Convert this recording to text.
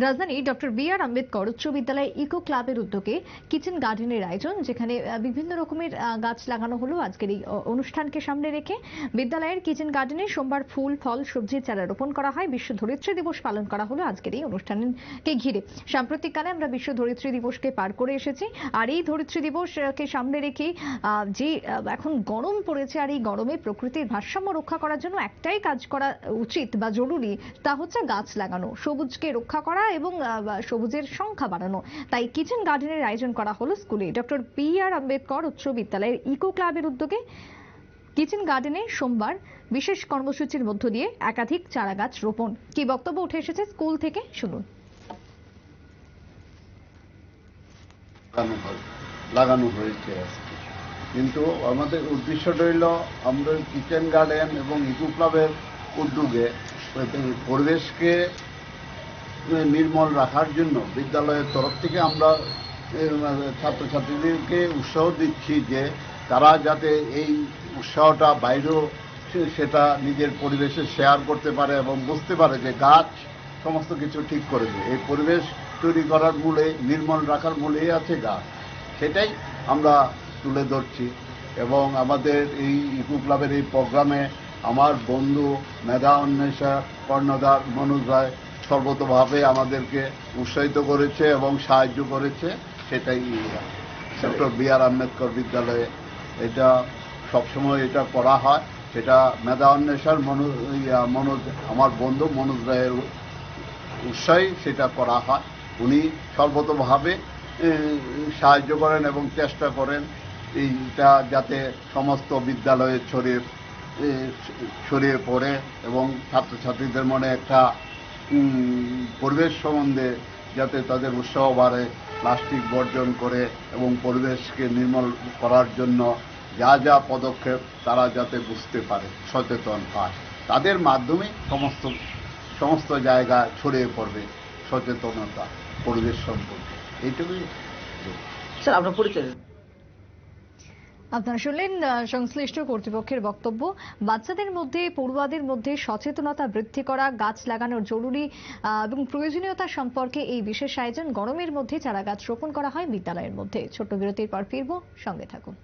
রাজধানী doctor B আর আম্বেদকর উচ্চ বিদ্যালয় ইকো ক্লাবের উদ্যোগে কিচেন গার্ডেনের আয়োজন, যেখানে বিভিন্ন রকমের গাছ লাগানো হলো আজকের এই অনুষ্ঠানকে সামনে রেখে। বিদ্যালয়ের কিচেন গার্ডেনে সোমবার ফুল, ফল সবজির চারা রোপণ করা হয়। বিশ্ব ধরিত্রী দিবস পালন করা হলো আজকের এই অনুষ্ঠানকে ঘিরে। সাম্প্রতিককালে আমরা বিশ্ব ধরিত্রী দিবসকে পার করে এসেছি। আর এই ধরিত্রী দিবসকে সামনে রেখে যে এখন গরম পড়েছে আর এই গরমে প্রকৃতির ভারসাম্য রক্ষা করার জন্য একটাই কাজ করা উচিত বা জরুরি, তা হচ্ছে গাছ লাগানো। সবুজকে রক্ষা করা এবং সবুজের সংখ্যা বাড়ানো। তাই কিচেন গার্ডেনের আয়োজন করা হলো স্কুলে। ডক্টর বি আর আম্বেদকর উচ্চ বিদ্যালয়ের ইকো ক্লাবের উদ্যোগে কিচেন গার্ডেনে সোমবার বিশেষ কর্মসূচির মধ্য দিয়ে একাধিক চারা গাছ রোপণ। কি বক্তব্য উঠে এসেছে স্কুল থেকে? শুনুন। লাগানো হয়েছে কিন্তু আমাদের উদ্দেশ্যটা হইল আমাদের কিচেন গার্ডেন এবং ইকো ক্লাবের উদ্যোগে পরিবেশকে নির্মল রাখার জন্য বিদ্যালয়ের তরফ থেকে আমরা ছাত্রছাত্রীদেরকে উৎসাহ দিচ্ছি যে তারা যাতে এই উৎসাহটা বাইরেও সেটা নিজের পরিবেশে শেয়ার করতে পারে এবং বুঝতে পারে যে গাছ সমস্ত কিছু ঠিক করে দেয়। এই পরিবেশ তৈরি করার মূলে, নির্মল রাখার মূলেই আছে গাছ। সেটাই আমরা তুলে ধরছি। এবং আমাদের এই ইকো ক্লাবের এই প্রোগ্রামে আমার বন্ধু, মেধা অন্বেষা, কর্ণধার, মনোজ রায় সর্বতভাবে আমাদেরকে উৎসাহিত করেছে এবং সাহায্য করেছে, সেটাই ডক্টর বি আর আম্বেদকর বিদ্যালয়ে এটা সবসময় এটা করা হয়। সেটা মেধা অন্বেষণ মনোজ মনোজ, আমার বন্ধু মনোজ রায়ের উৎসাহী সেটা করা হয়। উনি সর্বতভাবে সাহায্য করেন এবং চেষ্টা করেন এইটা যাতে সমস্ত বিদ্যালয়ে ছড়িয়ে ছড়িয়ে পড়ে এবং ছাত্রছাত্রীদের মনে একটা পরিবেশ সম্বন্ধে যাতে তাদের উৎসাহ বাড়ে, প্লাস্টিক বর্জন করে এবং পরিবেশকে নির্মল করার জন্য যা যা পদক্ষেপ তারা যাতে বুঝতে পারে, সচেতন হয়। তাদের মাধ্যমে সমস্ত সমস্ত জায়গা ছড়িয়ে পড়বে সচেতনতা, পরিবেশ সম্পর্কে। এইটুকুই। স্যার, আপনার পরিচয় আপনারা শুনলেন সংশ্লিষ্ট কর্তৃপক্ষের বক্তব্য। বাচ্চাদের মধ্যে, পড়ুয়াদের মধ্যে সচেতনতা বৃদ্ধি করা, গাছ লাগানোর জরুরি এবং প্রয়োজনীয়তা সম্পর্কে এই বিশেষ আয়োজন গরমের মধ্যে চারা গাছ রোপণ করা হয় বিদ্যালয়ের মধ্যে। ছোট বিরতির পর ফিরবো, সঙ্গে থাকুন।